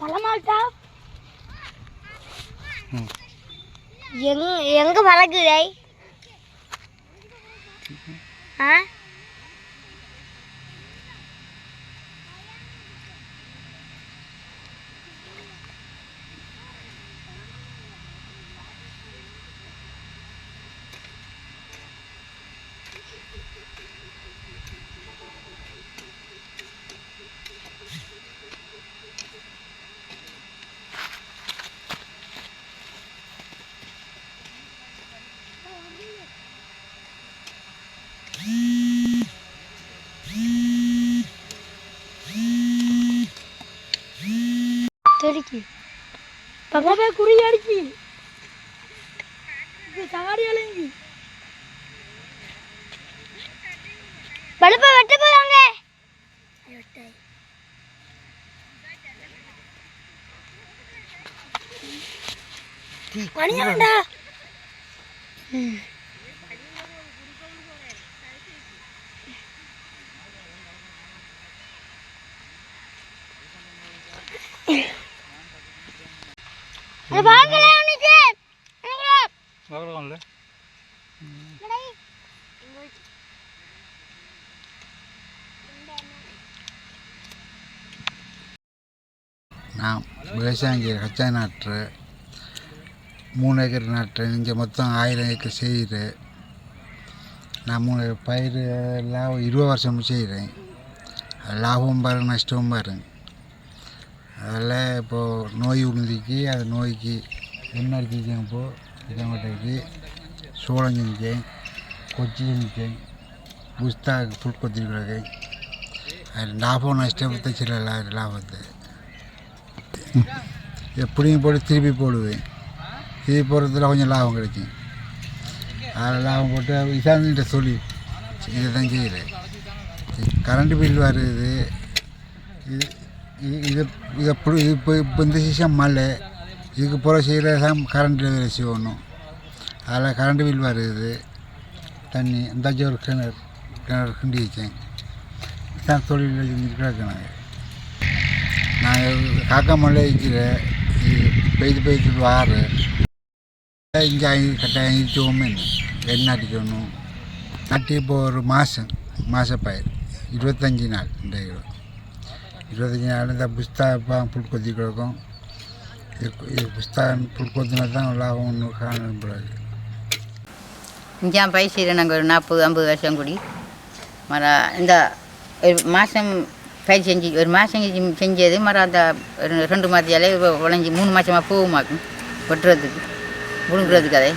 பழமாட்டா? ம். எங் எங்க பழகுதை? ஆ? തെളിക്ക് തങ്ങമേ കുറി അടിക്ക് ചാടിയാലെങ്കിൽ വെളുപ്പ വെട്ടിപ്പോയങ്ങേ വെട്ടായി പണിയാണ്ടാ போறாங்க மணியாண்டா வாங்கல பார்க்கலாம்ல நான் விவசாயம் கச்சா நாட்டு மூணு ஏக்கர் நாட்டு இங்கே மொத்தம் ஆயிரம் ஏக்கர் செய்கிறேன் நான் மூணு பயிர் எல்லாம் இருபது வருஷம் செய்கிறேன் லாபமும் பாருங்க நஷ்டமும் பாருங்க. அதில் இப்போது நோய் விழுந்துச்சு அது நோய்க்கு என்ன அடிச்சிச்சேன் இப்போது இதங்கோட்டைக்கு சோளம் செஞ்சேன் கொச்சி செஞ்சேன் புஸ்தா புல் கொத்தி அது லாபம் நஷ்டத்தை சில லாபத்தை. எப்படியும் போட்டு திருப்பி போடுவேன். திருப்பி போடுறதுல கொஞ்சம் லாபம் கிடைக்கும். அதில் லாபம் போட்டு இசாந்திட்ட சொல்லி இதை தான் செய்கிறேன். கரண்ட் பில் வருது. இது இது இது இது எப்படி இப்போ இப்போ இந்த சீசன் மழை இதுக்கு போகிற செய்கிற கரண்ட் கரண்ட்டில் வேலை செய்யணும். அதில் கரண்ட் பில் வருது. தண்ணி இந்த ஒரு கிணறு கிணறு கிண்டி வச்சேன் தான் தொழில் செஞ்சுட்டு கிடக்குனாங்க நாங்கள் காக்கா மழை இருக்கிறேன் இது பெய்து பெய்து வாரு. இங்கே கட்டாயம் இருச்சோமே எண்ணெய் அடிக்கணும். நாட்டி இப்போ ஒரு மாதம் மாதப்பயிர் இருபத்தஞ்சி நாள் இந்த கிலோ நாள் இந்த புஸ்தா புல் கொத்தி கிடக்கும். இது இது புஸ்தா புல் கொத்தினா தான் லாபம் ஒன்று காணப்படாது இங்கே பயிர் நாங்கள் ஒரு நாற்பது ஐம்பது வருஷம் கூடி. மர இந்த ஒரு மாதம் பயிர் செஞ்சு ஒரு மாதம் செஞ்சது மரம் அந்த ஒரு ரெண்டு மாதத்தியாலே விளைஞ்சி மூணு மாதமாக போகுமாக்கும் வெட்டுறதுக்கு முழுங்குறதுக்கு அதை.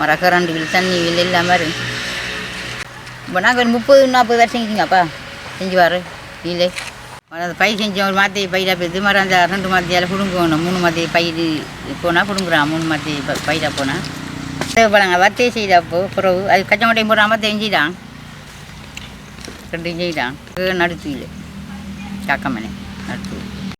மர கரண்டு பில் தண்ணி பில் இல்லாமல் இருக்கு இப்போ நாங்கள் ஒரு முப்பது நாற்பது வருஷம் செஞ்சுங்கப்பா செஞ்சு வர இல்லை அந்த பயிர் செஞ்சோம் ஒரு மாற்றி பயிராக இது மாதிரி அந்த ரெண்டு மாத்தியால் பிடுங்கணும். மூணு மாற்றி பயிர் போனால் பிடுங்குறான் மூணு மாற்றி பயிராக போனால் தேவைப்படாங்க. வத்தையை செய்தப்போ பிறகு அது கச்சமட்டையும் போடாமல் தெரிஞ்சிடான் ரெண்டும் செய்தான் நடுத்து காக்கமனை நடுத்து